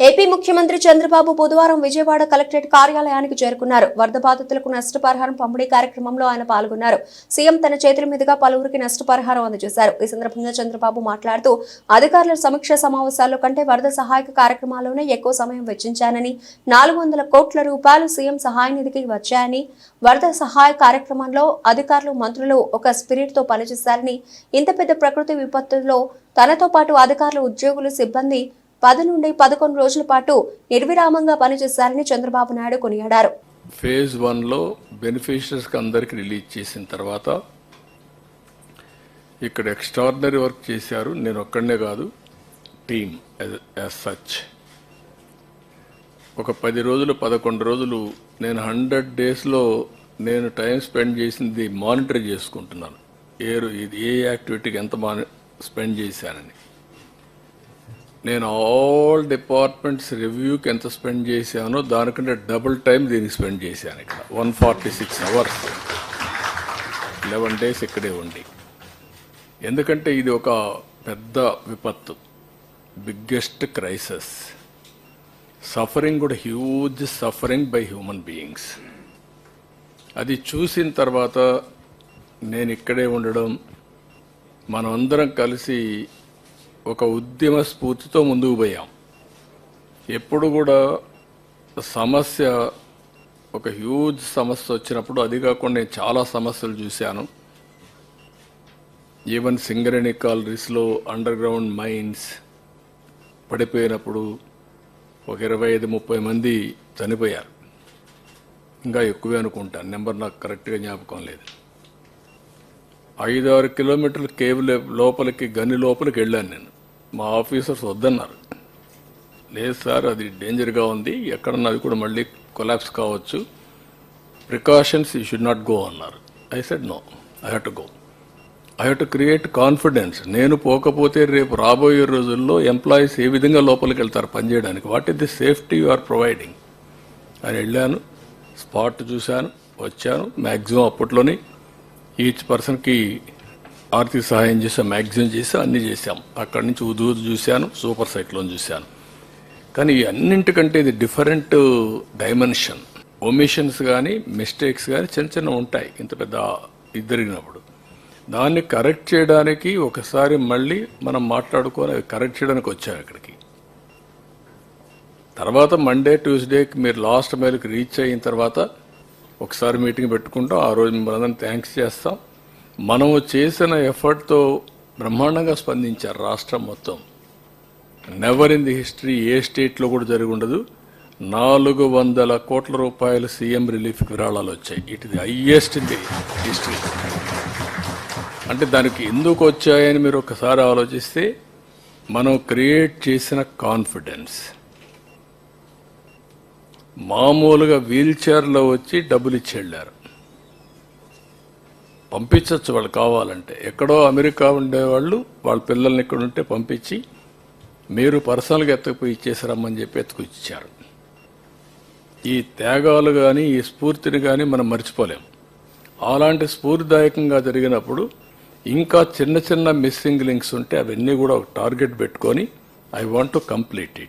AP ముఖ్యమంత్రి చంద్రబాబు బుధవారం Vijayawada collectorate కార్యాలయానికి చేరుకున్నారు. వరద బాధితులకు నష్టపరిహారం పంపిణీ కార్యక్రమంలో ఆయన పాల్గొన్నారు. సీఎం తన చేతుల మీదుగా పలువురికి నష్టపరిహారం అందజేశారు. ఈ సందర్భంగా చంద్రబాబు మాట్లాడుతూ అధికారుల సమీక్ష సమావేశాల్లో కంటే వరద సహాయక కార్యక్రమాల్లోనే ఎక్కువ సమయం వెచ్చించానని నాలుగు వందల కోట్ల రూపాయలు సీఎం సహాయ నిధికి వచ్చాయని వరద సహాయ కార్యక్రమంలో అధికారులు మంత్రులు ఒక స్పిరిట్తో పనిచేశారని ఇంత పెద్ద ప్రకృతి విపత్తుల్లో తనతో పాటు అధికారులు ఉద్యోగులు సిబ్బంది పది నుండి పదకొండు రోజుల పాటు నిర్విరామంగా పనిచేశారని చంద్రబాబు నాయుడు కొనియాడారు. ఫేజ్ వన్లో బెనిఫిషరీస్కి అందరికి రిలీజ్ చేసిన తర్వాత ఇక్కడ ఎక్స్ట్రాడినరీ వర్క్ చేశారు. నేను ఒక్కడనే కాదు టీమ్ యాజ్ సచ్ ఒక పది రోజులు పదకొండు రోజులు నేను హండ్రెడ్ డేస్లో నేను టైం స్పెండ్ చేసింది మానిటర్ చేసుకుంటున్నాను. ఏ ఇది ఏ యాక్టివిటీకి ఎంత మాని స్పెండ్ చేశానని. నేను ఆల్ డిపార్ట్మెంట్స్ రివ్యూకి ఎంత స్పెండ్ చేశానో దానికంటే డబుల్ టైం దీనికి స్పెండ్ చేశాను ఇక్కడ. One forty six hours eleven days ఇక్కడే ఉండి. ఎందుకంటే ఇది ఒక పెద్ద విపత్తు. బిగ్గెస్ట్ క్రైసిస్ సఫరింగ్ కూడా huge suffering by human beings అది చూసిన తర్వాత నేను ఇక్కడే ఉండడం మనమందరం కలిసి ఒక ఉద్యమ స్ఫూర్తితో ముందుకు పోయాం. ఎప్పుడు కూడా సమస్య ఒక హ్యూజ్ సమస్య వచ్చినప్పుడు అది కాకుండా నేను చాలా సమస్యలు చూశాను. ఈవెన్ సింగరేణి కాలరీస్లో అండర్ గ్రౌండ్ మైన్స్ పడిపోయినప్పుడు ఒక ఇరవై ఐదు ముప్పై మంది చనిపోయారు. ఇంకా ఎక్కువే అనుకుంటాను. నెంబర్ నాకు కరెక్ట్గా జ్ఞాపకం లేదు. ఐదు ఆరు కిలోమీటర్లు కేవ్ లోపలికి గని లోపలికి వెళ్ళాను నేను. మా ఆఫీసర్స్ వద్దన్నారు. లేదు సార్ అది డేంజర్గా ఉంది. ఎక్కడన్నా అది కూడా మళ్ళీ కొలాప్స్ కావచ్చు. Precautions you should not go అన్నారు. I said no I have to go I have to create confidence నేను పోకపోతే రేపు రాబోయే రోజుల్లో ఎంప్లాయీస్ ఏ విధంగా లోపలికి వెళ్తారు పనిచేయడానికి what is the safety you are providing అని వెళ్ళాను. స్పాట్ చూశాను వచ్చాను. మ్యాక్సిమం అప్పట్లోనే ఈచ్ పర్సన్కి ఆర్థిక సహాయం చేసాం మ్యాక్సిమం చేసాం అన్నీ చేసాం అక్కడి నుంచి ఉదూరు చూశాను సూపర్ సైక్లోన్ చూశాను కానీ అన్నింటికంటే ఇది డిఫరెంట్ డైమెన్షన్ ఒమిషన్స్ కానీ మిస్టేక్స్ కానీ చిన్న చిన్న ఉంటాయి ఇంత పెద్ద ఇది జరిగినప్పుడు దాన్ని కరెక్ట్ చేయడానికి ఒకసారి మళ్ళీ మనం మాట్లాడుకొని అవి కరెక్ట్ చేయడానికి వచ్చాం ఇక్కడికి తర్వాత మండే ట్యూస్డేకి మీరు లాస్ట్ మైల్కి రీచ్ అయిన తర్వాత ఒకసారి మీటింగ్ పెట్టుకుంటాం ఆ రోజు మిమ్మల్ని అందరం థ్యాంక్స్ చేస్తాం. మనము చేసిన ఎఫర్ట్తో బ్రహ్మాండంగా స్పందించారు రాష్ట్రం మొత్తం. నెవర్ ఇన్ ది హిస్టరీ ఏ స్టేట్లో కూడా జరిగి ఉండదు. నాలుగు వందల కోట్ల రూపాయలు సీఎం రిలీఫ్ విరాళాలు వచ్చాయి. It the highest in the history అంటే దానికి ఎందుకు వచ్చాయని మీరు ఒకసారి ఆలోచిస్తే మనం క్రియేట్ చేసిన కాన్ఫిడెన్స్ మామూలుగా వీల్చైర్లో వచ్చి డబ్బులు ఇచ్చి వెళ్ళారు పంపించవచ్చు వాళ్ళు కావాలంటే. ఎక్కడో అమెరికా ఉండేవాళ్ళు వాళ్ళ పిల్లల్ని ఇక్కడ ఉంటే పంపించి మీరు పర్సనల్గా ఎత్తుకు ఇచ్చేసి రమ్మని చెప్పి ఎత్తుకొచ్చారు ఈ త్యాగాలు కానీ ఈ స్ఫూర్తిని కానీ మనం మర్చిపోలేం. అలాంటి స్ఫూర్తిదాయకంగా జరిగినప్పుడు ఇంకా చిన్న చిన్న మిస్సింగ్ లింక్స్ ఉంటే అవన్నీ కూడా ఒక టార్గెట్ పెట్టుకొని I want to complete it.